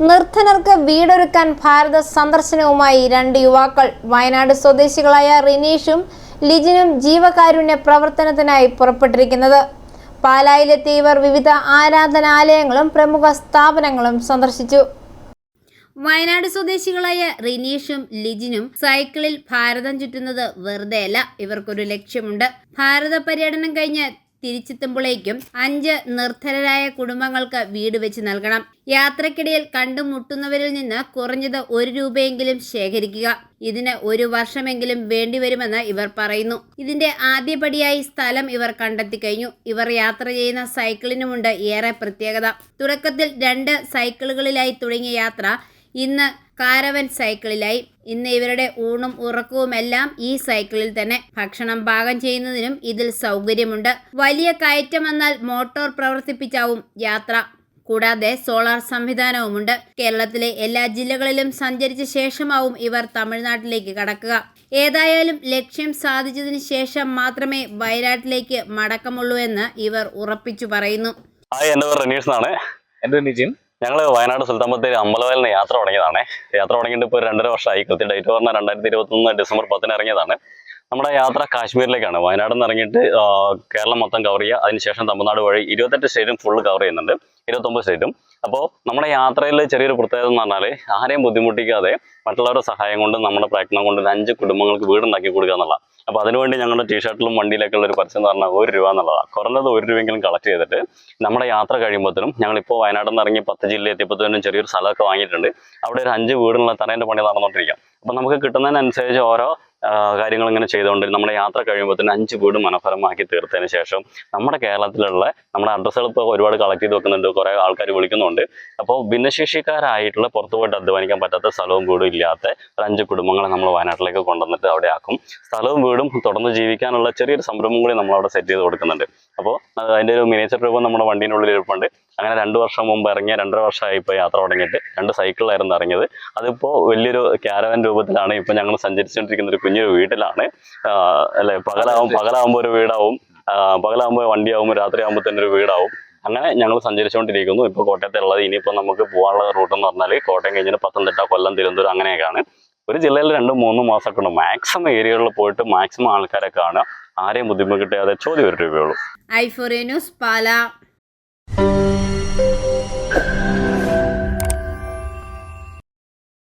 നിർധനർക്ക് വീടൊരുക്കാൻ ഭാരത സന്ദർശനവുമായി രണ്ട് യുവാക്കൾ. വയനാട് സ്വദേശികളായ റിനീഷും ലിജിനും ജീവകാരുണ്യ പ്രവർത്തനത്തിനായി പുറപ്പെട്ടിരിക്കുന്നത്. പാലായിലെത്തിയ ഇവർ വിവിധ ആരാധനാലയങ്ങളും പ്രമുഖ സ്ഥാപനങ്ങളും സന്ദർശിച്ചു. വയനാട് സ്വദേശികളായ റിനീഷും ലിജിനും സൈക്കിളിൽ ഭാരതം ചുറ്റുന്നത് വെറുതെയല്ല ഇവർക്കൊരു ലക്ഷ്യമുണ്ട്. ഭാരത പര്യടനം കഴിഞ്ഞ് തിരിച്ചെത്തുമ്പോഴേക്കും അഞ്ച് നിർധനരായ കുടുംബങ്ങൾക്ക് വീട് വെച്ച് നൽകണം. യാത്രക്കിടയിൽ കണ്ടുമുട്ടുന്നവരിൽ നിന്ന് കുറഞ്ഞത് ഒരു രൂപയെങ്കിലും ശേഖരിക്കുക. ഇതിന് ഒരു വർഷമെങ്കിലും വേണ്ടിവരുമെന്ന് ഇവർ പറയുന്നു. ഇതിന്റെ ആദ്യപടിയായി സ്ഥലം ഇവർ കണ്ടെത്തി കഴിഞ്ഞു. ഇവർ യാത്ര ചെയ്യുന്ന സൈക്കിളിനുമുണ്ട് ഏറെ പ്രത്യേകത. തുടക്കത്തിൽ രണ്ട് സൈക്കിളുകളിലായി തുടങ്ങിയ യാത്ര ഇന്ന് കാരവൻ സൈക്കിളിലായി. ഇന്ന് ഇവരുടെ ഊണും ഉറക്കവുമെല്ലാം ഈ സൈക്കിളിൽ തന്നെ ഭക്ഷണം പാകം ചെയ്യുന്നതിനും ഇതിൽ സൗകര്യമുണ്ട്. വലിയ കയറ്റം വന്നാൽ മോട്ടോർ പ്രവർത്തിപ്പിച്ചാവും യാത്ര. കൂടാതെ സോളാർ സംവിധാനവുമുണ്ട്. കേരളത്തിലെ എല്ലാ ജില്ലകളിലും സഞ്ചരിച്ച ശേഷമാവും ഇവർ തമിഴ്നാട്ടിലേക്ക് കടക്കുക. ഏതായാലും ലക്ഷ്യം സാധിച്ചതിന് ശേഷം മാത്രമേ വയനാട്ടിലേക്ക് മടക്കമുള്ളൂ എന്ന് ഇവർ ഉറപ്പിച്ചു പറയുന്നു. എന്റെ പേര് റനീഷ് എന്നാണ്. എന്റെ നിജിൻ. ഞങ്ങൾ വയനാട് സുൽത്താൻ ബത്തേരി അമ്പലവയലിന് യാത്ര തുടങ്ങിയതാണ്. യാത്ര തുടങ്ങിയിട്ട് ഇപ്പോൾ രണ്ടര വർഷമായി കൃത്യ ഡേറ്റ് പറഞ്ഞാൽ രണ്ടായിരത്തി ഇരുപത്തൊന്ന് ഡിസംബർ പത്തിന് ഇറങ്ങിയതാണ്. നമ്മുടെ യാത്ര കാശ്മീരിലേക്കാണ്. വയനാട് നിന്ന് ഇറങ്ങിയിട്ട് കേരളം മൊത്തം കവർ ചെയ്യുക. അതിനുശേഷം തമിഴ്നാട് വഴി ഇരുപത്തെട്ട് സ്റ്റേറ്റും ഫുൾ കവർ ചെയ്യുന്നുണ്ട്. ഇരുപത്തൊമ്പത് സ്റ്റേറ്റും അപ്പോൾ നമ്മുടെ യാത്രയിൽ ചെറിയൊരു പ്രത്യേകത എന്ന് പറഞ്ഞാൽ ആരെയും ബുദ്ധിമുട്ടിക്കാതെ മറ്റുള്ളവരുടെ സഹായം കൊണ്ട് നമ്മുടെ പ്രയത്നം കൊണ്ട് അഞ്ച് കുടുംബങ്ങൾക്ക് വീടുണ്ടാക്കി കൊടുക്കുക എന്നുള്ളതാണ് അപ്പോൾ അതിനുവേണ്ടി ഞങ്ങളുടെ ടീഷർട്ടിലും വണ്ടിയിലൊക്കെ ഉള്ള ഒരു പരസ്യം എന്ന് പറഞ്ഞാൽ ഒരു രൂപ എന്നുള്ളതാണ് കുറഞ്ഞത് ഒരു രൂപയെങ്കിലും കളക്ട് ചെയ്തിട്ട് നമ്മുടെ യാത്ര കഴിയുമ്പോഴത്തേനും ഞങ്ങളിപ്പോൾ വയനാട്ടിൽ നിന്ന് ഇറങ്ങി പത്ത് ജില്ല എത്തിയപ്പോഴത്തേനും ചെറിയൊരു സ്ഥലമൊക്കെ വാങ്ങിയിട്ടുണ്ട്. അവിടെ ഒരു അഞ്ച് വീടിനുള്ള തറേന്റെ പണി നടന്നുകൊണ്ടിരിക്കാം. അപ്പം നമുക്ക് കിട്ടുന്നതിനനുസരിച്ച് ഓരോ കാര്യങ്ങൾ ഇങ്ങനെ ചെയ്തുകൊണ്ട് നമ്മുടെ യാത്ര കഴിയുമ്പോഴത്തേനും അഞ്ച് വീട് മനോഹരമാക്കി തീർത്തതിന് ശേഷം നമ്മുടെ കേരളത്തിലുള്ള നമ്മുടെ അഡ്രസ്സുകൾ ഇപ്പോൾ ഒരുപാട് കളക്ട് ചെയ്ത് വെക്കുന്നുണ്ട്. കുറേ ആൾക്കാർ വിളിക്കുന്നുണ്ട്. അപ്പോൾ ഭിന്നശേഷിക്കാരായിട്ടുള്ള പുറത്തു പോയിട്ട് അധ്വാനിക്കാൻ പറ്റാത്ത സ്ഥലവും വീടും ഇല്ലാത്ത ഒരു അഞ്ച് കുടുംബങ്ങളെ നമ്മൾ വയനാട്ടിലേക്ക് കൊണ്ടുവന്നിട്ട് അവിടെ ആക്കും. സ്ഥലവും വീടും തുടർന്ന് ജീവിക്കാനുള്ള ചെറിയൊരു സംരംഭം കൂടി നമ്മൾ അവിടെ സെറ്റ് ചെയ്ത് കൊടുക്കുന്നുണ്ട്. അപ്പോൾ അതിന്റെ ഒരു മിനിയേച്ചർ രൂപം നമ്മുടെ വണ്ടീന്റെ ഉള്ളിൽ ഇരിപ്പുണ്ട്. അങ്ങനെ രണ്ട് വർഷം മുമ്പ് ഇറങ്ങിയ രണ്ടര വർഷമായി ഇപ്പോൾ യാത്ര തുടങ്ങിയിട്ട് രണ്ട് സൈക്കിളിലായിരുന്നു ഇറങ്ങിയത്. അതിപ്പോൾ വലിയൊരു ക്യാരവൻ രൂപത്തിലാണ് ഇപ്പോൾ ഞങ്ങൾ സഞ്ചരിച്ചുകൊണ്ടിരിക്കുന്ന ഒരു കുഞ്ഞൊരു വീട്ടിലാണ്. അല്ലെ? പകലാവും പകലാവുമ്പോൾ ഒരു വീടാവും. പകലാവുമ്പോൾ വണ്ടിയാവും രാത്രിയാകുമ്പോൾ തന്നെ ഒരു വീടാവും. അങ്ങനെ ഞങ്ങൾ സഞ്ചരിച്ചുകൊണ്ടിരിക്കുന്നു. ഇപ്പോൾ കോട്ടയത്തുള്ളത്. ഇനിയിപ്പോൾ നമുക്ക് പോകാനുള്ള റൂട്ട് എന്ന് പറഞ്ഞാൽ കോട്ടയം കഴിഞ്ഞിട്ട് പത്തനംതിട്ട കൊല്ലം തിരുവനന്തപുരം അങ്ങനെയൊക്കെയാണ്. ഒരു ജില്ലയിൽ രണ്ടും മൂന്ന് മാസമൊക്കെ ഉണ്ട്. മാക്സിമം ഏരിയകളിൽ പോയിട്ട് മാക്സിമം ആൾക്കാരെ കാണുക. ആരെയും ബുദ്ധിമുട്ടിയാതെ ചോദ്യം ഒരു രൂപയുള്ളൂ ഐഫോറിയ ന്യൂസ് പാല.